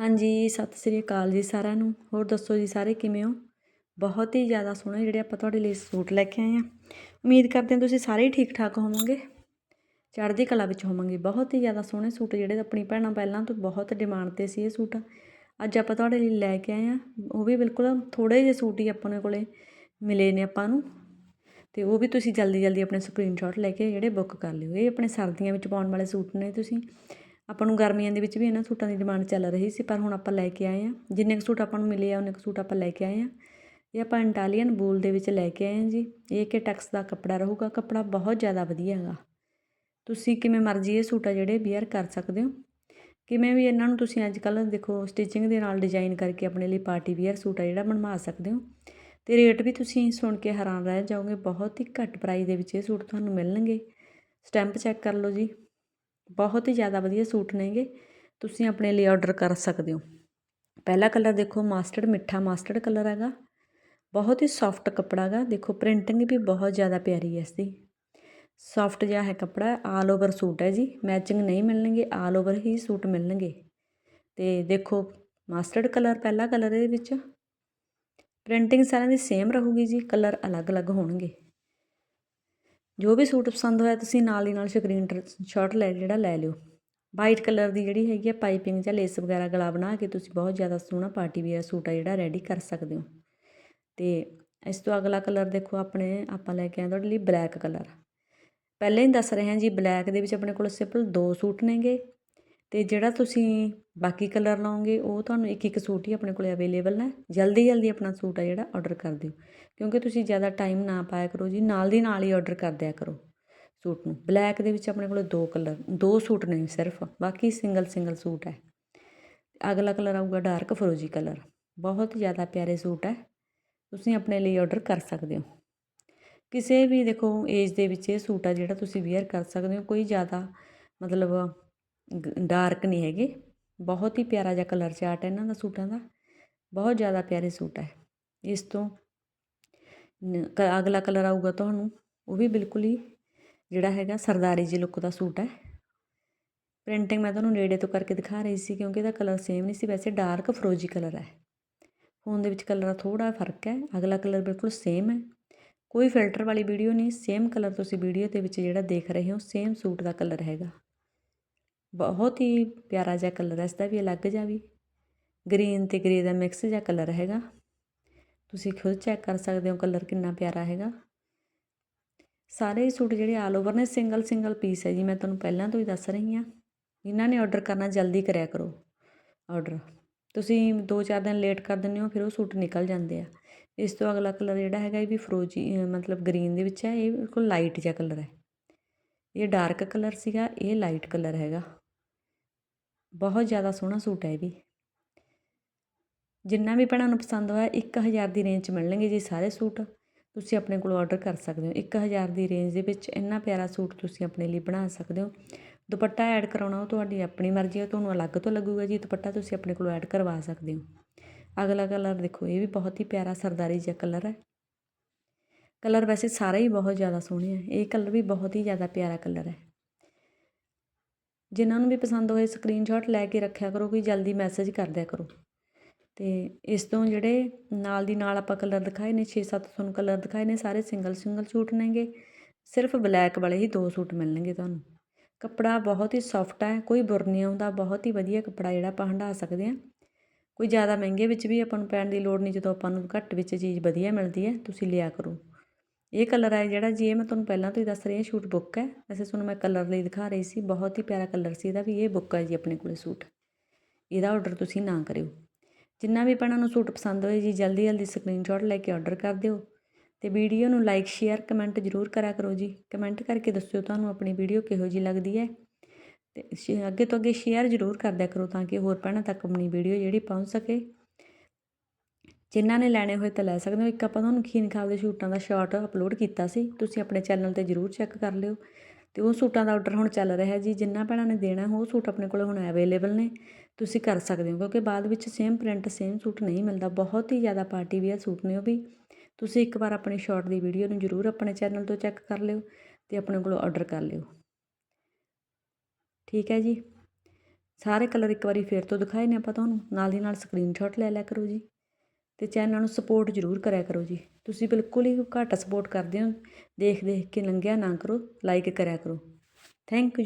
ਹਾਂਜੀ, ਸਤਿ ਸ੍ਰੀ ਅਕਾਲ ਜੀ ਸਾਰਿਆਂ ਨੂੰ। ਹੋਰ ਦੱਸੋ ਜੀ ਸਾਰੇ ਕਿਵੇਂ ਹੋ? ਬਹੁਤ ਹੀ ਜ਼ਿਆਦਾ ਸੋਹਣੇ ਜਿਹੜੇ ਆਪਾਂ ਤੁਹਾਡੇ ਲਈ ਸੂਟ ਲੈ ਕੇ ਆਏ ਆ ਉਮੀਦ ਕਰਦੇ ਹਾਂ ਤੁਸੀਂ ਸਾਰੇ ਹੀ ਠੀਕ ਠਾਕ ਹੋਵੋਗੇ। ਚੜ੍ਹਦੀ ਕਲਾ ਵਿੱਚ ਹੋਵਾਂਗੇ। ਬਹੁਤ ਹੀ ਜ਼ਿਆਦਾ ਸੋਹਣੇ ਸੂਟ ਜਿਹੜੇ ਆਪਣੀ ਭੈਣਾਂ ਪਹਿਲਾਂ ਤੋਂ ਬਹੁਤ ਡਿਮਾਂਡ ਤੇ ਸੀ ਇਹ ਸੂਟ। ਅੱਜ ਆਪਾਂ ਤੁਹਾਡੇ ਲਈ ਲੈ ਕੇ ਆਏ ਆ ਉਹ ਵੀ ਬਿਲਕੁਲ ਥੋੜੇ ਜਿਹੇ ਸੂਟ ਹੀ ਆਪਣੇ ਕੋਲੇ ਮਿਲੇ ਨੇ ਆਪਾਂ ਨੂੰ। ਤੇ ਉਹ ਵੀ ਤੁਸੀਂ ਜਲਦੀ ਜਲਦੀ ਆਪਣੇ ਸਕਰੀਨਸ਼ਾਟ ਲੈ ਕੇ ਜਿਹੜੇ ਬੁੱਕ ਕਰ ਲਿਓ। ਇਹ ਆਪਣੇ ਸਰਦੀਆਂ ਵਿੱਚ ਪਾਉਣ ਵਾਲੇ ਸੂਟ ਨੇ ਤੁਸੀਂ। ਆਪਾਂ ਨੂੰ ਗਰਮੀਆਂ ਦੇ ਵਿੱਚ ਵੀ ਇਹਨਾਂ ਸੂਟਾਂ ਦੀ ਡਿਮਾਂਡ ਚੱਲ ਰਹੀ ਸੀ, ਪਰ ਹੁਣ ਆਪਾਂ ਲੈ ਕੇ ਆਏ ਆ ਜਿੰਨੇ ਕੁ ਸੂਟ ਆਪਾਂ ਨੂੰ ਮਿਲੇ ਆ, ਉਹਨੇ ਕੁ ਸੂਟ ਆਪਾਂ ਲੈ ਕੇ ਆਏ ਆ ਇਹ ਆਪਾਂ ਇੰਟਾਲੀਅਨ ਬੂਲ ਦੇ ਵਿੱਚ ਲੈ ਕੇ ਆਏ ਆ ਜੀ। ਇਹ ਕਿ ਟੈਕਸ ਦਾ ਕੱਪੜਾ ਰਹੂਗਾ, ਕੱਪੜਾ ਬਹੁਤ ਜ਼ਿਆਦਾ ਵਧੀਆ ਹੈਗਾ। ਤੁਸੀਂ ਕਿਵੇਂ ਮਰਜ਼ੀ ਇਹ ਸੂਟ ਆ ਜਿਹੜੇ ਵੇਅਰ ਕਰ ਸਕਦੇ ਹੋ। ਕਿਵੇਂ ਵੀ ਇਹਨਾਂ ਨੂੰ ਤੁਸੀਂ ਅੱਜ ਕੱਲ੍ਹ ਦੇਖੋ ਸਟਿਚਿੰਗ ਦੇ ਨਾਲ ਡਿਜ਼ਾਈਨ ਕਰਕੇ ਆਪਣੇ ਲਈ ਪਾਰਟੀ ਵੇਅਰ ਸੂਟ ਆ ਜਿਹੜਾ ਬਣਵਾ ਸਕਦੇ ਹੋ। ਤੇ ਰੇਟ ਵੀ ਤੁਸੀਂ ਸੁਣ ਕੇ ਹੈਰਾਨ ਰਹਿ ਜਾਓਗੇ, ਬਹੁਤ ਹੀ ਘੱਟ ਪ੍ਰਾਈਸ ਦੇ ਵਿੱਚ ਇਹ ਸੂਟ ਤੁਹਾਨੂੰ ਮਿਲਣਗੇ। ਸਟੈਂਪ ਚੈੱਕ ਕਰ ਲਓ ਜੀ। ਬਹੁਤ ਹੀ ਜ਼ਿਆਦਾ ਵਧੀਆ ਸੂਟ ਨੇਗੇ। ਤੁਸੀਂ ਆਪਣੇ ਲਈ ਆਰਡਰ ਕਰ ਸਕਦੇ ਹੋ। ਪਹਿਲਾ ਕਲਰ ਦੇਖੋ ਮਾਸਟਰਡ ਮਿੱਠਾ ਮਾਸਟਰਡ ਕਲਰ ਹੈਗਾ। ਬਹੁਤ ਹੀ ਸੌਫਟ ਕੱਪੜਾ ਹੈਗਾ। ਦੇਖੋ ਪ੍ਰਿੰਟਿੰਗ ਵੀ ਬਹੁਤ ਜ਼ਿਆਦਾ ਪਿਆਰੀ ਹੈ ਇਸ ਦੀ ਸੌਫਟ ਜਿਹਾ ਹੈ ਕੱਪੜਾ ਆਲ ਓਵਰ ਸੂਟ ਹੈ ਜੀ। ਮੈਚਿੰਗ ਨਹੀਂ ਮਿਲਣਗੇ ਆਲ ਓਵਰ ਹੀ ਸੂਟ ਮਿਲਣਗੇ। ਤੇ ਦੇਖੋ ਮਾਸਟਰਡ ਕਲਰ ਪਹਿਲਾ ਕਲਰ ਇਹਦੇ ਵਿੱਚ। ਪ੍ਰਿੰਟਿੰਗ ਸਾਰਿਆਂ ਦੀ ਸੇਮ ਰਹੂਗੀ ਜੀ ਕਲਰ ਅਲੱਗ-ਅਲੱਗ ਹੋਣਗੇ। ਜੋ ਵੀ ਸੂਟ ਪਸੰਦ ਹੋਇਆ, ਤੁਸੀਂ ਨਾਲ ਦੀ ਨਾਲ ਸਕਰੀਨ ਸ਼ਾਟ ਲੈ ਜਿਹੜਾ ਲੈ ਲਿਓ। ਵਾਈਟ ਕਲਰ ਦੀ ਜਿਹੜੀ ਹੈਗੀ ਆ ਪਾਈਪਿੰਗ ਜਾਂ ਲੇਸ ਵਗੈਰਾ ਗਲਾ ਬਣਾ ਕੇ ਤੁਸੀਂ ਬਹੁਤ ਜ਼ਿਆਦਾ ਸੋਹਣਾ ਪਾਰਟੀ ਵੇਅਰ ਸੂਟ ਆ ਜਿਹੜਾ ਰੈਡੀ ਕਰ ਸਕਦੇ ਹੋ। ਤੇ ਇਸ ਤੋਂ ਅਗਲਾ ਕਲਰ ਦੇਖੋ ਆਪਣੇ, ਆਪਾਂ ਲੈ ਕੇ ਆਏ ਤੁਹਾਡੇ ਲਈ ਬਲੈਕ ਕਲਰ ਪਹਿਲਾਂ ਹੀ ਦੱਸ ਰਹੇ ਹਾਂ ਜੀ ਬਲੈਕ ਦੇ ਵਿੱਚ ਆਪਣੇ ਕੋਲ ਸਿੰਪਲ ਦੋ ਸੂਟ ਨੇਗੇ। ਅਤੇ ਜਿਹੜਾ ਤੁਸੀਂ ਬਾਕੀ ਕਲਰ ਲਾਓਗੇ, ਉਹ ਤੁਹਾਨੂੰ ਇੱਕ ਇੱਕ ਸੂਟ ਹੀ ਆਪਣੇ ਕੋਲ ਅਵੇਲੇਬਲ ਹੈ ਜਲਦੀ ਜਲਦੀ ਆਪਣਾ ਸੂਟ ਆ ਜਿਹੜਾ ਆਰਡਰ ਕਰ ਦਿਓ। ਕਿਉਂਕਿ ਤੁਸੀਂ ਜ਼ਿਆਦਾ ਟਾਈਮ ਨਾ ਪਾਇਆ ਕਰੋ ਜੀ, ਨਾਲ ਦੀ ਨਾਲ ਹੀ ਆਰਡਰ ਕਰ ਦਿਆ ਕਰੋ ਸੂਟ ਨੂੰ। ਬਲੈਕ ਦੇ ਵਿੱਚ ਆਪਣੇ ਕੋਲ ਦੋ ਕਲਰ ਦੋ ਸੂਟ ਨੇ ਸਿਰਫ, ਬਾਕੀ ਸਿੰਗਲ ਸਿੰਗਲ ਸੂਟ ਹੈ। ਅਗਲਾ ਕਲਰ ਆਊਗਾ ਡਾਰਕ ਫਰੋਜੀ ਕਲਰ ਬਹੁਤ ਜ਼ਿਆਦਾ ਪਿਆਰੇ ਸੂਟ ਹੈ। ਤੁਸੀਂ ਆਪਣੇ ਲਈ ਆਰਡਰ ਕਰ ਸਕਦੇ ਹੋ। ਕਿਸੇ ਵੀ ਦੇਖੋ ਏਜ ਦੇ ਵਿੱਚ ਇਹ ਸੂਟ ਆ ਜਿਹੜਾ ਤੁਸੀਂ ਵੇਅਰ ਕਰ ਸਕਦੇ ਹੋ। ਕੋਈ ਜ਼ਿਆਦਾ ਮਤਲਬ ਡਾਰਕ ਨਹੀਂ ਹੈਗੇ। ਬਹੁਤ ਹੀ ਪਿਆਰਾ ਜਿਹਾ ਕਲਰ ਚਾਰਟ ਹੈ ਇਹਨਾਂ ਦਾ ਸੂਟਾਂ ਦਾ। ਬਹੁਤ ਜ਼ਿਆਦਾ ਪਿਆਰੇ ਸੂਟ ਹੈ। ਇਸ ਤੋਂ ਅਗਲਾ ਕਲਰ ਆਊਗਾ ਤੁਹਾਨੂੰ। ਉਹ ਵੀ ਬਿਲਕੁਲ ਹੀ ਜਿਹੜਾ ਹੈਗਾ ਸਰਦਾਰੀ ਜੀ ਲੁੱਕ ਦਾ ਸੂਟ ਹੈ। ਪ੍ਰਿੰਟਿੰਗ ਮੈਂ ਤੁਹਾਨੂੰ ਨੇੜੇ ਤੋਂ ਕਰਕੇ ਦਿਖਾ ਰਹੀ ਸੀ ਕਿਉਂਕਿ ਇਹਦਾ ਕਲਰ ਸੇਮ ਨਹੀਂ ਸੀ। ਵੈਸੇ ਡਾਰਕ ਫਰੋਜੀ ਕਲਰ ਹੈ। ਫੋਨ ਦੇ ਵਿੱਚ ਕਲਰ ਦਾ ਥੋੜਾ ਫ਼ਰਕ ਹੈ। ਅਗਲਾ ਕਲਰ ਬਿਲਕੁਲ ਸੇਮ ਹੈ। ਕੋਈ ਫਿਲਟਰ ਵਾਲੀ ਵੀਡੀਓ ਨਹੀਂ। ਸੇਮ ਕਲਰ ਤੁਸੀਂ ਵੀਡੀਓ ਦੇ ਵਿੱਚ ਜਿਹੜਾ ਦੇਖ ਰਹੇ ਹੋ ਸੇਮ ਸੂਟ ਦਾ ਕਲਰ ਹੈਗਾ। ਬਹੁਤ ਹੀ ਪਿਆਰਾ ਜਿਹਾ ਕਲਰ ਹੈ, ਇਸ ਦਾ ਵੀ ਅਲੱਗ ਜਿਹਾ ਵੀ। ਗ੍ਰੀਨ ਤੇ ਗ੍ਰੇ ਦਾ ਮਿਕਸ ਜਿਹਾ ਕਲਰ ਹੈਗਾ। ਤੁਸੀਂ ਖੁਦ ਚੈੱਕ ਕਰ ਸਕਦੇ ਹੋ ਕਲਰ ਕਿੰਨਾ ਪਿਆਰਾ ਹੈਗਾ। ਸਾਰੇ ਸੂਟ ਜਿਹੜੇ ਆਲ ਓਵਰ ਨੇ ਸਿੰਗਲ ਸਿੰਗਲ ਪੀਸ ਹੈ ਜੀ, ਮੈਂ ਤੁਹਾਨੂੰ ਪਹਿਲਾਂ ਤੋਂ ਹੀ ਦੱਸ ਰਹੀ ਹਾਂ। ਇਹਨਾਂ ਨੇ ਆਰਡਰ ਕਰਨਾ ਜਲਦੀ ਕਰਿਆ ਕਰੋ ਆਰਡਰ ਤੁਸੀਂ 2-4 ਦਿਨ ਲੇਟ ਕਰ ਦਿੰਦੇ ਹੋ, ਫਿਰ ਉਹ ਸੂਟ ਨਿਕਲ ਜਾਂਦੇ ਆ। ਇਸ ਤੋਂ ਅਗਲਾ ਕਲਰ ਜਿਹੜਾ ਹੈਗਾ, ਇਹ ਵੀ ਫਰੋਜੀ ਮਤਲਬ ਗ੍ਰੀਨ ਦੇ ਵਿੱਚ ਹੈ, ਇਹ ਬਿਲਕੁਲ ਲਾਈਟ ਜਿਹਾ ਕਲਰ ਹੈ। ਇਹ ਡਾਰਕ ਕਲਰ ਸੀਗਾ, ਇਹ ਲਾਈਟ ਕਲਰ ਹੈਗਾ। ਬਹੁਤ ਜ਼ਿਆਦਾ ਸੋਹਣਾ ਸੂਟ ਹੈ ਇਹ ਵੀ। ਜਿੰਨਾ ਵੀ ਭੈਣਾਂ ਨੂੰ ਪਸੰਦ ਹੋਇਆ 1000 ਦੀ ਰੇਂਜ 'ਚ ਮਿਲਣਗੇ ਜੀ ਸਾਰੇ ਸੂਟ। ਤੁਸੀਂ ਆਪਣੇ ਕੋਲ ਆਰਡਰ ਕਰ ਸਕਦੇ ਹੋ। 1000 ਦੀ ਰੇਂਜ ਦੇ ਵਿੱਚ ਇੰਨਾ ਪਿਆਰਾ ਸੂਟ ਤੁਸੀਂ ਆਪਣੇ ਲਈ ਬਣਾ ਸਕਦੇ ਹੋ। ਦੁਪੱਟਾ ਐਡ ਕਰਾਉਣਾ, ਉਹ ਤੁਹਾਡੀ ਆਪਣੀ ਮਰਜ਼ੀ ਹੈ ਤੁਹਾਨੂੰ ਅਲੱਗ ਤੋਂ ਲੱਗੂਗਾ ਜੀ। ਦੁਪੱਟਾ ਤੁਸੀਂ ਆਪਣੇ ਕੋਲ ਐਡ ਕਰਵਾ ਸਕਦੇ ਹੋ। ਅਗਲਾ ਕਲਰ ਦੇਖੋ, ਇਹ ਵੀ ਬਹੁਤ ਹੀ ਪਿਆਰਾ ਸਰਦਾਰੀ ਜਿਹਾ ਕਲਰ ਹੈ। ਕਲਰ ਵੈਸੇ ਸਾਰੇ ਹੀ ਬਹੁਤ ਜ਼ਿਆਦਾ ਸੋਹਣੇ ਆ। ਇਹ ਕਲਰ ਵੀ ਬਹੁਤ ਹੀ ਜ਼ਿਆਦਾ ਪਿਆਰਾ ਕਲਰ ਹੈ। ਜਿਨ੍ਹਾਂ ਨੂੰ ਵੀ ਪਸੰਦ ਹੋਏ ਸਕਰੀਨਸ਼ਾਟ ਲੈ ਕੇ ਰੱਖਿਆ ਕਰੋ, ਕੋਈ ਜਲਦੀ ਮੈਸੇਜ ਕਰ ਦਿਆ ਕਰੋ। ਅਤੇ ਇਸ ਤੋਂ ਜਿਹੜੇ ਨਾਲ ਦੀ ਨਾਲ ਆਪਾਂ ਕਲਰ ਦਿਖਾਏ ਨੇ 6-7 ਤੁਹਾਨੂੰ ਕਲਰ ਦਿਖਾਏ ਨੇ, ਸਾਰੇ ਸਿੰਗਲ ਸਿੰਗਲ ਸੂਟ ਨੇਗੇ। ਸਿਰਫ ਬਲੈਕ ਵਾਲੇ ਹੀ ਦੋ ਸੂਟ ਮਿਲਣਗੇ ਤੁਹਾਨੂੰ। ਕੱਪੜਾ ਬਹੁਤ ਹੀ ਸੌਫਟ ਹੈ ਕੋਈ ਬੁਰ ਨਹੀਂ ਆਉਂਦਾ, ਬਹੁਤ ਹੀ ਵਧੀਆ ਕੱਪੜਾ ਜਿਹੜਾ ਆਪਾਂ ਹੰਢਾ ਸਕਦੇ ਹਾਂ। ਕੋਈ ਜ਼ਿਆਦਾ ਮਹਿੰਗੇ ਵਿੱਚ ਵੀ ਆਪਾਂ ਨੂੰ ਪੈਣ ਦੀ ਲੋੜ ਨਹੀਂ, ਜਦੋਂ ਆਪਾਂ ਨੂੰ ਘੱਟ ਵਿੱਚ ਚੀਜ਼ ਵਧੀਆ ਮਿਲਦੀ ਹੈ, ਤੁਸੀਂ ਲਿਆ ਕਰੋ। ਇਹ ਕਲਰ ਹੈ ਜਿਹੜਾ, ਜੀ ਇਹ ਮੈਂ ਤੁਹਾਨੂੰ ਪਹਿਲਾਂ ਤੋਂ ਹੀ ਦੱਸ ਰਹੀ ਹਾਂ ਸ਼ੂਟ ਬੁੱਕ ਹੈ। ਵੈਸੇ ਤੁਹਾਨੂੰ ਮੈਂ ਕਲਰ ਲਈ ਦਿਖਾ ਰਹੀ ਸੀ, ਬਹੁਤ ਹੀ ਪਿਆਰਾ ਕਲਰ ਸੀ ਇਹਦਾ ਵੀ, ਇਹ ਬੁੱਕ ਹੈ ਜੀ ਆਪਣੇ ਕੋਲੇ ਸੂਟ। ਇਹਦਾ ਆਰਡਰ ਤੁਸੀਂ ਨਾ ਕਰਿਓ। ਜਿੰਨਾ ਵੀ ਭੈਣਾਂ ਨੂੰ ਸੂਟ ਪਸੰਦ ਹੋਏ ਜੀ, ਜਲਦੀ ਜਲਦੀ ਸਕਰੀਨਸ਼ਾਟ ਲੈ ਕੇ ਆਰਡਰ ਕਰ ਦਿਓ ਤੇ ਵੀਡੀਓ ਨੂੰ ਲਾਈਕ ਸ਼ੇਅਰ ਕਮੈਂਟ ਜ਼ਰੂਰ ਕਰਿਆ ਕਰੋ ਜੀ। ਕਮੈਂਟ ਕਰਕੇ ਦੱਸਿਓ ਤੁਹਾਨੂੰ ਆਪਣੀ ਵੀਡੀਓ ਕਿਹੋ ਜੀ ਲੱਗਦੀ ਹੈ ਤੇ ਅੱਗੇ ਤੋਂ ਅੱਗੇ ਸ਼ੇਅਰ ਜ਼ਰੂਰ ਕਰਦਿਆ ਕਰੋ ਤਾਂ ਕਿ ਹੋਰ ਭੈਣਾਂ ਤੱਕ ਆਪਣੀ ਵੀਡੀਓ ਜਿਹੜੀ ਪਹੁੰਚ ਸਕੇ। ਜਿਨ੍ਹਾਂ ਨੇ ਲੈਣੇ ਹੋਏ ਤਾਂ ਲੈ ਸਕਦੇ ਹੋ। ਇੱਕ ਆਪਾਂ ਤੁਹਾਨੂੰ ਖੀਨ ਖਾਬ ਦੇ ਸੂਟਾਂ ਦਾ ਸ਼ਾਰਟ ਅਪਲੋਡ ਕੀਤਾ ਸੀ। ਤੁਸੀਂ ਆਪਣੇ ਚੈਨਲ ਤੇ ਜ਼ਰੂਰ ਚੈੱਕ ਕਰ ਲਿਓ। ਤੇ ਉਹ ਸੂਟਾਂ ਦਾ ਆਰਡਰ ਹੁਣ ਚੱਲ ਰਿਹਾ ਜੀ। ਜਿੰਨਾ ਭੈਣਾਂ ਨੇ ਦੇਣਾ, ਉਹ ਸੂਟ ਆਪਣੇ ਕੋਲ ਹੁਣ ਅਵੇਲੇਬਲ ਨੇ। ਤੁਸੀਂ ਕਰ ਸਕਦੇ ਹੋ, ਕਿਉਂਕਿ ਬਾਅਦ ਵਿੱਚ ਸੇਮ ਪ੍ਰਿੰਟ ਸੇਮ ਸੂਟ ਨਹੀਂ ਮਿਲਦਾ। ਬਹੁਤ ਹੀ ਜ਼ਿਆਦਾ ਪਾਰਟੀ ਵੇਅਰ ਸੂਟ ਨੇ ਉਹ ਵੀ। ਤੁਸੀਂ ਇੱਕ ਵਾਰ ਆਪਣੀ ਸ਼ਾਰਟ ਦੀ ਵੀਡੀਓ ਨੂੰ ਜ਼ਰੂਰ ਆਪਣੇ ਚੈਨਲ ਤੋਂ ਚੈੱਕ ਕਰ ਲਿਓ ਤੇ ਆਪਣੇ ਕੋਲ ਆਰਡਰ ਕਰ ਲਿਓ। ਠੀਕ ਹੈ ਜੀ। ਸਾਰੇ ਕਲਰ ਇੱਕ ਵਾਰੀ ਫੇਰ ਤੋਂ ਦਿਖਾਏ ਨੇ ਆਪਾਂ ਤੁਹਾਨੂੰ। ਨਾਲ ਦੀ ਨਾਲ ਸਕਰੀਨਸ਼ਾਟ ਲੈ ਲਿਆ ਕਰੋ ਜੀ। ਅਤੇ ਚੈਨਲ ਨੂੰ ਸਪੋਰਟ ਜ਼ਰੂਰ ਕਰਿਆ ਕਰੋ ਜੀ। ਤੁਸੀਂ ਬਿਲਕੁਲ ਹੀ ਘੱਟ ਸਪੋਰਟ ਕਰਦੇ ਹੋ। ਦੇਖ ਦੇਖ ਕੇ ਲੰਘਿਆ ਨਾ ਕਰੋ। ਲਾਈਕ ਕਰਿਆ ਕਰੋ। Thank you